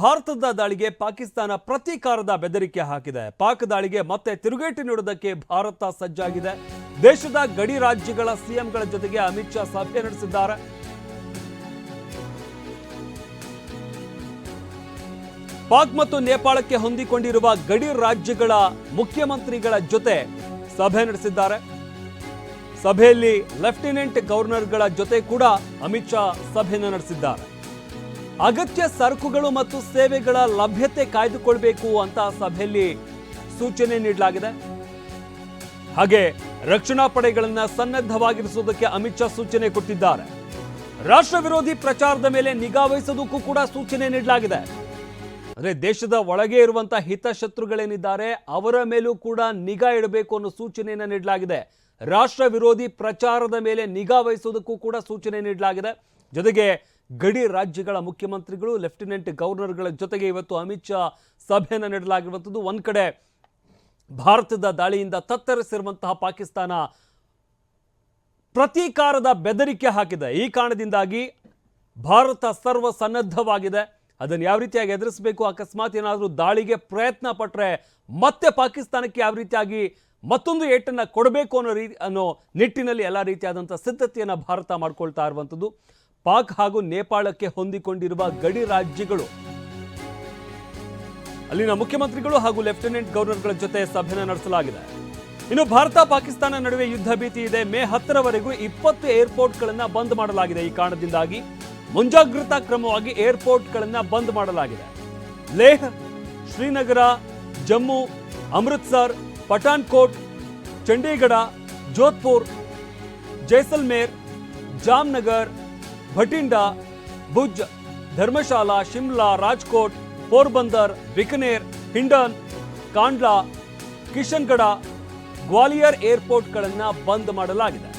ಭಾರತದ ದಾಳಿಗೆ ಪಾಕಿಸ್ತಾನ ಪ್ರತೀಕಾರದ ಬೆದರಿಕೆ ಹಾಕಿದೆ. ಪಾಕ್ ದಾಳಿಗೆ ಮತ್ತೆ ತಿರುಗೇಟು ನೀಡುವುದಕ್ಕೆ ಭಾರತ ಸಜ್ಜಾಗಿದೆ. ದೇಶದ ಗಡಿ ರಾಜ್ಯಗಳ ಸಿಎಂಗಳ ಜೊತೆಗೆ ಅಮಿತ್ ಶಾ ಸಭೆ ನಡೆಸಿದ್ದಾರೆ. ಪಾಕ್ ಮತ್ತು ನೇಪಾಳಕ್ಕೆ ಹೊಂದಿಕೊಂಡಿರುವ ಗಡಿ ರಾಜ್ಯಗಳ ಮುಖ್ಯಮಂತ್ರಿಗಳ ಜೊತೆ ಸಭೆ ನಡೆಸಿದ್ದಾರೆ. ಸಭೆಯಲ್ಲಿ ಲೆಫ್ಟಿನೆಂಟ್ ಗವರ್ನರ್ಗಳ ಜೊತೆ ಕೂಡ ಅಮಿತ್ ಶಾ ಸಭೆಯನ್ನು ನಡೆಸಿದ್ದಾರೆ. ಅಗತ್ಯ ಸರಕುಗಳು ಮತ್ತು ಸೇವೆಗಳ ಲಭ್ಯತೆ ಕಾಯ್ದುಕೊಳ್ಬೇಕು ಅಂತ ಸಭೆಯಲ್ಲಿ ಸೂಚನೆ ನೀಡಲಾಗಿದೆ. ಹಾಗೆ ರಕ್ಷಣಾ ಪಡೆಗಳನ್ನ ಸನ್ನದ್ಧವಾಗಿರಿಸುವುದಕ್ಕೆ ಅಮಿತ್ ಶಾ ಸೂಚನೆ ಕೊಟ್ಟಿದ್ದಾರೆ. ರಾಷ್ಟ್ರ ವಿರೋಧಿ ಪ್ರಚಾರದ ಮೇಲೆ ನಿಗಾ ವಹಿಸೋದಕ್ಕೂ ಕೂಡ ಸೂಚನೆ ನೀಡಲಾಗಿದೆ. ಅಂದ್ರೆ ದೇಶದ ಒಳಗೆ ಇರುವಂತಹ ಹಿತಶತ್ರುಗಳೇನಿದ್ದಾರೆ ಅವರ ಮೇಲೂ ಕೂಡ ನಿಗಾ ಇಡಬೇಕು ಅನ್ನೋ ಸೂಚನೆಯನ್ನು ನೀಡಲಾಗಿದೆ. ರಾಷ್ಟ್ರ ವಿರೋಧಿ ಪ್ರಚಾರದ ಮೇಲೆ ನಿಗಾ ವಹಿಸೋದಕ್ಕೂ ಕೂಡ ಸೂಚನೆ ನೀಡಲಾಗಿದೆ. ಜೊತೆಗೆ ಗಡಿ ರಾಜ್ಯಗಳ ಮುಖ್ಯಮಂತ್ರಿಗಳು, ಲೆಫ್ಟಿನೆಂಟ್ ಗವರ್ನರ್ಗಳ ಜೊತೆಗೆ ಇವತ್ತು ಅಮಿತ್ ಶಾ ಸಭೆಯನ್ನು ನೀಡಲಾಗಿರುವಂಥದ್ದು. ಒಂದು ಕಡೆ ಭಾರತದ ದಾಳಿಯಿಂದ ತತ್ತರಿಸಿರುವಂತಹ ಪಾಕಿಸ್ತಾನ ಪ್ರತೀಕಾರದ ಬೆದರಿಕೆ ಹಾಕಿದೆ. ಈ ಕಾರಣದಿಂದಾಗಿ ಭಾರತ ಸರ್ವ ಸನ್ನದ್ಧವಾಗಿದೆ ಅದನ್ನು ಯಾವ ರೀತಿಯಾಗಿ ಎದುರಿಸಬೇಕು? ಅಕಸ್ಮಾತ್ ಏನಾದರೂ ದಾಳಿಗೆ ಪ್ರಯತ್ನ ಪಟ್ಟರೆ ಮತ್ತೆ ಪಾಕಿಸ್ತಾನಕ್ಕೆ ಯಾವ ರೀತಿಯಾಗಿ ಮತ್ತೊಂದು ಏಟನ್ನು ಕೊಡಬೇಕು ಅನ್ನೋ ರೀ, ಅನ್ನೋ ನಿಟ್ಟಿನಲ್ಲಿ ಎಲ್ಲ ರೀತಿಯಾದಂಥ ಸಿದ್ಧತೆಯನ್ನು ಭಾರತ ಮಾಡ್ಕೊಳ್ತಾ ಇರುವಂಥದ್ದು. ಪಾಕ್ ಹಾಗೂ ನೇಪಾಳಕ್ಕೆ ಹೊಂದಿಕೊಂಡಿರುವ ಗಡಿ ರಾಜ್ಯಗಳು. ಅಲ್ಲಿನ ಮುಖ್ಯಮಂತ್ರಿಗಳು ಹಾಗೂ ಲೆಫ್ಟಿನೆಂಟ್ ಗವರ್ನರ್ಗಳ ಜೊತೆ ಸಭೆಯನ್ನು ನಡೆಸಲಾಗಿದೆ. ಇನ್ನು ಭಾರತ ಪಾಕಿಸ್ತಾನ ನಡುವೆ ಯುದ್ಧ ಭೀತಿ ಇದೆ. ಮೇ ಹತ್ತರವರೆಗೂ ಇಪ್ಪತ್ತು ಏರ್ಪೋರ್ಟ್ಗಳನ್ನು ಬಂದ್ ಮಾಡಲಾಗಿದೆ. ಈ ಕಾರಣದಿಂದಾಗಿ ಮುಂಜಾಗ್ರತಾ ಕ್ರಮವಾಗಿ ಏರ್ಪೋರ್ಟ್ಗಳನ್ನು ಬಂದ್ ಮಾಡಲಾಗಿದೆ. ಲೇಹ್, ಶ್ರೀನಗರ, ಜಮ್ಮು, ಅಮೃತ್ಸರ್, ಪಠಾನ್ಕೋಟ್, ಚಂಡೀಗಢ, ಜೋಧ್ಪುರ್, ಜೈಸಲ್ಮೇರ್, ಜಾಮ್ನಗರ್ ಭಟಿಂಡಾ, ಭುಜ್, ಧರ್ಮಶಾಲಾ, ಶಿಮ್ಲಾ, ರಾಜ್ಕೋಟ್, ಪೋರ್ಬಂದರ್, ಬಿಕನೇರ್, ಹಿಂಡನ್, ಕಾಂಡ್ಲಾ ಕಿಶನ್ಗಢ ಗ್ವಾಲಿಯರ್ ಏರ್ಪೋರ್ಟ್ಗಳನ್ನು ಬಂದ್ ಮಾಡಲಾಗಿದೆ.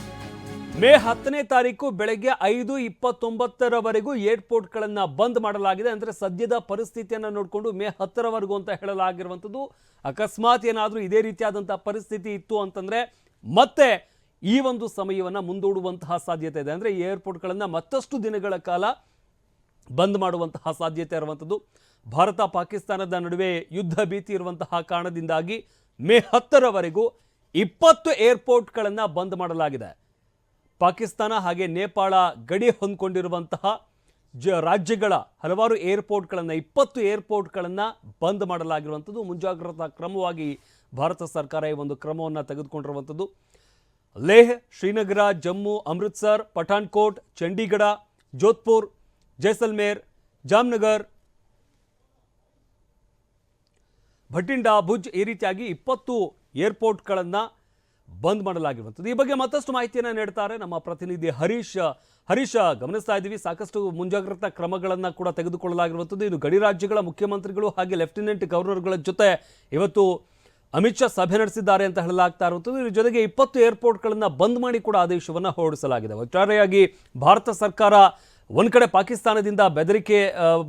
ಮೇ ಹತ್ತನೇ ತಾರೀಕು ಬೆಳಗ್ಗೆ ಐದು ಇಪ್ಪತ್ತೊಂಬತ್ತರವರೆಗೂ ಏರ್ಪೋರ್ಟ್ಗಳನ್ನು ಬಂದ್ ಮಾಡಲಾಗಿದೆ. ಅಂದರೆ ಸದ್ಯದ ಪರಿಸ್ಥಿತಿಯನ್ನು ನೋಡಿಕೊಂಡು ಮೇ ಹತ್ತರವರೆಗೂ ಅಂತ ಹೇಳಲಾಗಿರುವಂಥದ್ದು. ಅಕಸ್ಮಾತ್ ಏನಾದರೂ ಇದೇ ರೀತಿಯಾದಂಥ ಪರಿಸ್ಥಿತಿ ಇತ್ತು ಅಂತಂದರೆ ಮತ್ತೆ ಈ ಒಂದು ಸಮಯವನ್ನು ಮುಂದೂಡುವಂತಹ ಸಾಧ್ಯತೆ ಇದೆ. ಅಂದರೆ ಏರ್ಪೋರ್ಟ್ಗಳನ್ನು ಮತ್ತಷ್ಟು ದಿನಗಳ ಕಾಲ ಬಂದ್ ಮಾಡುವಂತಹ ಸಾಧ್ಯತೆ ಇರುವಂಥದ್ದು. ಭಾರತ ಪಾಕಿಸ್ತಾನದ ನಡುವೆ ಯುದ್ಧ ಭೀತಿ ಇರುವಂತಹ ಕಾರಣದಿಂದಾಗಿ ಮೇ ಹತ್ತರವರೆಗೂ ಇಪ್ಪತ್ತು ಏರ್ಪೋರ್ಟ್ಗಳನ್ನು ಬಂದ್ ಮಾಡಲಾಗಿದೆ. ಪಾಕಿಸ್ತಾನ ಹಾಗೆ ನೇಪಾಳ ಗಡಿ ಹೊಂದ್ಕೊಂಡಿರುವಂತಹ ಜ ರಾಜ್ಯಗಳ ಹಲವಾರು ಏರ್ಪೋರ್ಟ್ಗಳನ್ನು, ಇಪ್ಪತ್ತು ಏರ್ಪೋರ್ಟ್ಗಳನ್ನು ಬಂದ್ ಮಾಡಲಾಗಿರುವಂಥದ್ದು. ಮುಂಜಾಗ್ರತಾ ಕ್ರಮವಾಗಿ ಭಾರತ ಸರ್ಕಾರ ಈ ಒಂದು ಕ್ರಮವನ್ನು ತೆಗೆದುಕೊಂಡಿರುವಂಥದ್ದು. ಲೇಹ್, ಶ್ರೀನಗರ, ಜಮ್ಮು, ಅಮೃತ್ಸರ್ ಪಠಾನ್ಕೋಟ್ ಚಂಡೀಗಢ, ಜೋಧ್ಪುರ್, ಜೈಸಲ್ಮೇರ್, ಜಾಮ್ನಗರ್. ಭಟಿಂಡಾ, ಭುಜ್ ಈ ರೀತಿಯಾಗಿ ಇಪ್ಪತ್ತು ಏರ್ಪೋರ್ಟ್ಗಳನ್ನು ಬಂದ್ ಮಾಡಲಾಗಿರುವಂಥದ್ದು. ಈ ಬಗ್ಗೆ ಮತ್ತಷ್ಟು ಮಾಹಿತಿಯನ್ನು ನೀಡ್ತಾರೆ ನಮ್ಮ ಪ್ರತಿನಿಧಿ ಹರೀಶ್. ಹರೀಶ್, ಗಮನಿಸ್ತಾ ಇದ್ದೀವಿ. ಸಾಕಷ್ಟು ಮುಂಜಾಗ್ರತಾ ಕ್ರಮಗಳನ್ನು ಕೂಡ ತೆಗೆದುಕೊಳ್ಳಲಾಗಿರುವಂಥದ್ದು. ಇದು ಗಡಿ ರಾಜ್ಯಗಳ ಮುಖ್ಯಮಂತ್ರಿಗಳು ಹಾಗೆ ಲೆಫ್ಟಿನೆಂಟ್ ಗವರ್ನರ್ಗಳ ಜೊತೆ ಇವತ್ತು ಅಮಿತ್ ಶಾ ಸಭೆ ನಡೆಸಿದ್ದಾರೆ ಅಂತ ಹೇಳಲಾಗ್ತಾ ಇರುವಂಥದ್ದು. ಇದ್ರ ಜೊತೆಗೆ ಇಪ್ಪತ್ತು ಏರ್ಪೋರ್ಟ್ಗಳನ್ನು ಬಂದ್ ಮಾಡಿ ಕೂಡ ಆದೇಶವನ್ನು ಹೊರಡಿಸಲಾಗಿದೆ. ಒಟ್ಟಾರೆಯಾಗಿ ಭಾರತ ಸರ್ಕಾರ ಒಂದ್ ಕಡೆ ಪಾಕಿಸ್ತಾನದಿಂದ ಬೆದರಿಕೆ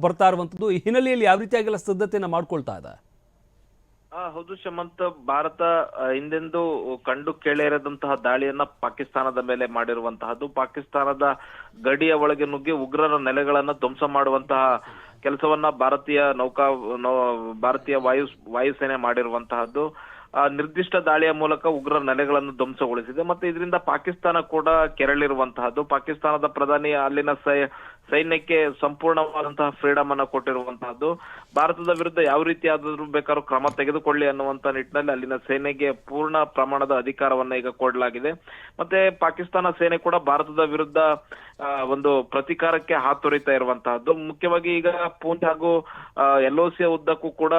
ಬರ್ತಾ ಇರುವಂಥದ್ದು. ಈ ಹಿನ್ನೆಲೆಯಲ್ಲಿ ಯಾವ ರೀತಿಯಾಗಿಲ್ಲ ಸಿದ್ಧತೆಯನ್ನು ಮಾಡ್ಕೊಳ್ತಾ ಇದೆ? ಹೌದು ಶಮಂತ್, ಭಾರತ ಹಿಂದೆಂದು ಕಂಡು ಕೇಳಿರದಂತಹ ದಾಳಿಯನ್ನ ಪಾಕಿಸ್ತಾನದ ಮೇಲೆ ಮಾಡಿರುವಂತಹದ್ದು. ಪಾಕಿಸ್ತಾನದ ಗಡಿಯ ಒಳಗೆ ನುಗ್ಗಿ ಉಗ್ರರ ನೆಲೆಗಳನ್ನ ಧ್ವಂಸ ಮಾಡುವಂತಹ ಕೆಲಸವನ್ನ ಭಾರತೀಯ ನೌಕಾ ಭಾರತೀಯ ವಾಯು, ವಾಯುಸೇನೆ ಮಾಡಿರುವಂತಹದ್ದು. ನಿರ್ದಿಷ್ಟ ದಾಳಿಯ ಮೂಲಕ ಉಗ್ರ ನೆಲೆಗಳನ್ನು ಧ್ವಂಸಗೊಳಿಸಿದೆ. ಮತ್ತೆ ಇದರಿಂದ ಪಾಕಿಸ್ತಾನ ಕೂಡ ಕೆರಳಿರುವಂತಹದ್ದು. ಪಾಕಿಸ್ತಾನದ ಪ್ರಧಾನಿ ಅಲ್ಲಿನ ಸೈನ್ಯಕ್ಕೆ ಸಂಪೂರ್ಣವಾದಂತಹ ಫ್ರೀಡಮ್ ಅನ್ನ ಕೊಟ್ಟಿರುವಂತಹದ್ದು. ಭಾರತದ ವಿರುದ್ಧ ಯಾವ ರೀತಿಯಾದ್ರೂ ಬೇಕಾದ್ರೂ ಕ್ರಮ ತೆಗೆದುಕೊಳ್ಳಿ ಅನ್ನುವಂತ ನಿಟ್ಟಿನಲ್ಲಿ ಅಲ್ಲಿನ ಸೇನೆಗೆ ಪೂರ್ಣ ಪ್ರಮಾಣದ ಅಧಿಕಾರವನ್ನ ಈಗ ಕೊಡಲಾಗಿದೆ. ಮತ್ತೆ ಪಾಕಿಸ್ತಾನ ಸೇನೆ ಕೂಡ ಭಾರತದ ವಿರುದ್ಧ ಒಂದು ಪ್ರತಿಕಾರಕ್ಕೆ ಹಾತೊರಿತಾ ಇರುವಂತಹದ್ದು. ಮುಖ್ಯವಾಗಿ ಈಗ ಪೂಂಚ್ ಹಾಗೂ ಎಲ್ಒಸಿಯ ಉದ್ದಕ್ಕೂ ಕೂಡ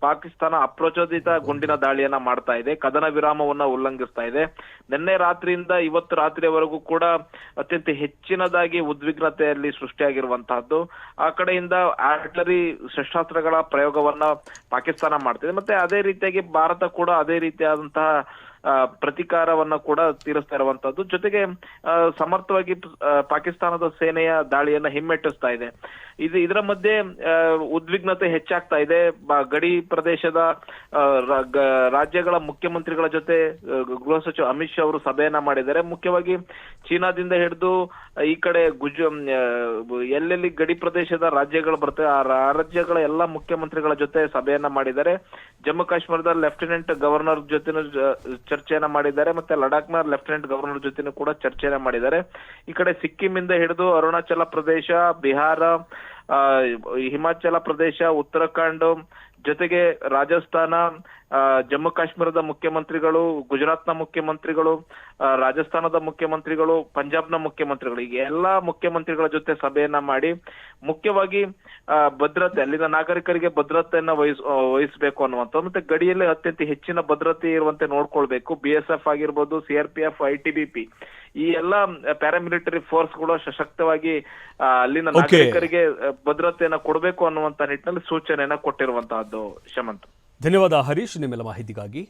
ಪಾಕಿಸ್ತಾನ ಅಪ್ರಚೋದಿತ ಗುಂಡಿನ ದಾಳಿಯನ್ನ ಮಾಡ್ತಾ ಇದೆ ಕದನ ವಿರಾಮವನ್ನ ಉಲ್ಲಂಘಿಸ್ತಾ ಇದೆ. ನಿನ್ನೆ ರಾತ್ರಿಯಿಂದ ಇವತ್ತು ರಾತ್ರಿಯವರೆಗೂ ಕೂಡ ಅತ್ಯಂತ ಹೆಚ್ಚಿನದಾಗಿ ಉದ್ವಿಗ್ನತೆಯಲ್ಲಿ ಸೃಷ್ಟಿಯಾಗಿರುವಂತಹದ್ದು. ಆ ಕಡೆಯಿಂದ ಆರ್ಟಿಲರಿ ಶಸ್ತ್ರಾಸ್ತ್ರಗಳ ಪ್ರಯೋಗವನ್ನ ಪಾಕಿಸ್ತಾನ ಮಾಡ್ತಿದೆ. ಮತ್ತೆ ಅದೇ ರೀತಿಯಾಗಿ ಭಾರತ ಕೂಡ ಅದೇ ರೀತಿಯಾದಂತಹ ಪ್ರತೀಕಾರವನ್ನ ಕೂಡ ತೀರಿಸ್ತಾ ಇರುವಂತದ್ದು ಜೊತೆಗೆ ಸಮರ್ಥವಾಗಿ ಪಾಕಿಸ್ತಾನದ ಸೇನೆಯ ದಾಳಿಯನ್ನ ಹಿಮ್ಮೆಟ್ಟಿಸ್ತಾ ಇದೆ. ಇದು ಇದರ ಮಧ್ಯೆ ಉದ್ವಿಗ್ನತೆ ಹೆಚ್ಚಾಗ್ತಾ ಇದೆ. ಗಡಿ ಪ್ರದೇಶದ ರಾಜ್ಯಗಳ ಮುಖ್ಯಮಂತ್ರಿಗಳ ಜೊತೆ ಗೃಹ ಸಚಿವ ಅಮಿತ್ ಶಾ ಅವರು ಸಭೆಯನ್ನ ಮಾಡಿದ್ದಾರೆ. ಮುಖ್ಯವಾಗಿ ಚೀನಾದಿಂದ ಹಿಡಿದು, ಈ ಕಡೆ ಗುಜ ಎಲ್ಲೆಲ್ಲಿ ಗಡಿ ಪ್ರದೇಶದ ರಾಜ್ಯಗಳು ಬರ್ತವೆ, ಆ ರಾಜ್ಯಗಳ ಎಲ್ಲಾ ಮುಖ್ಯಮಂತ್ರಿಗಳ ಜೊತೆ ಸಭೆಯನ್ನ ಮಾಡಿದ್ದಾರೆ. ಜಮ್ಮು ಕಾಶ್ಮೀರದ ಲೆಫ್ಟಿನೆಂಟ್ ಗವರ್ನರ್ ಜೊತೆ ಚರ್ಚೆಯನ್ನ ಮಾಡಿದ್ದಾರೆ ಮತ್ತೆ ಲಡಾಖ್ನ ಲೆಫ್ಟಿನೆಂಟ್ ಗವರ್ನರ್ ಜೊತೆನೂ ಕೂಡ ಚರ್ಚೆಯನ್ನ ಮಾಡಿದ್ದಾರೆ. ಈ ಕಡೆ ಸಿಕ್ಕಿಂ ಇಂದ ಹಿಡಿದು ಅರುಣಾಚಲ ಪ್ರದೇಶ, ಬಿಹಾರ ಹಿಮಾಚಲ ಪ್ರದೇಶ, ಉತ್ತರಾಖಂಡ್ ಜೊತೆಗೆ ರಾಜಸ್ಥಾನ ಜಮ್ಮು ಕಾಶ್ಮೀರದ ಮುಖ್ಯಮಂತ್ರಿಗಳು ಗುಜರಾತ್ನ ಮುಖ್ಯಮಂತ್ರಿಗಳು ರಾಜಸ್ಥಾನದ ಮುಖ್ಯಮಂತ್ರಿಗಳು ಪಂಜಾಬ್ನ ಮುಖ್ಯಮಂತ್ರಿಗಳು ಈಗ ಎಲ್ಲಾ ಮುಖ್ಯಮಂತ್ರಿಗಳ ಜೊತೆ ಸಭೆಯನ್ನ ಮಾಡಿ ಮುಖ್ಯವಾಗಿ ಭದ್ರತೆ ಅಲ್ಲಿನ ನಾಗರಿಕರಿಗೆ ಭದ್ರತೆಯನ್ನ ವಹಿಸ್ ವಹಿಸಬೇಕು ಅನ್ನುವಂಥದ್ದು. ಮತ್ತೆ ಗಡಿಯಲ್ಲಿ ಅತ್ಯಂತ ಹೆಚ್ಚಿನ ಭದ್ರತೆ ಇರುವಂತೆ ನೋಡ್ಕೊಳ್ಬೇಕು. ಬಿ ಎಸ್ ಎಫ್ ಆಗಿರ್ಬೋದು C R P F I T B P ಈ ಎಲ್ಲಾ ಪ್ಯಾರಾಮಿಲಿಟರಿ ಫೋರ್ಸ್ಗಳು ಸಶಕ್ತವಾಗಿ ಅಲ್ಲಿನ ನಾಗರಿಕರಿಗೆ ಭದ್ರತೆಯನ್ನ ಕೊಡಬೇಕು ಅನ್ನುವಂತ ನಿಟ್ಟಿನಲ್ಲಿ ಸೂಚನೆಯನ್ನ ಕೊಟ್ಟಿರುವಂತಹದ್ದು ಶಮಂತ್. ಧನ್ಯವಾದ ಹರೀಶ್ ನಿಮ್ಮೆಲ್ಲ ಮಾಹಿತಿಗಾಗಿ.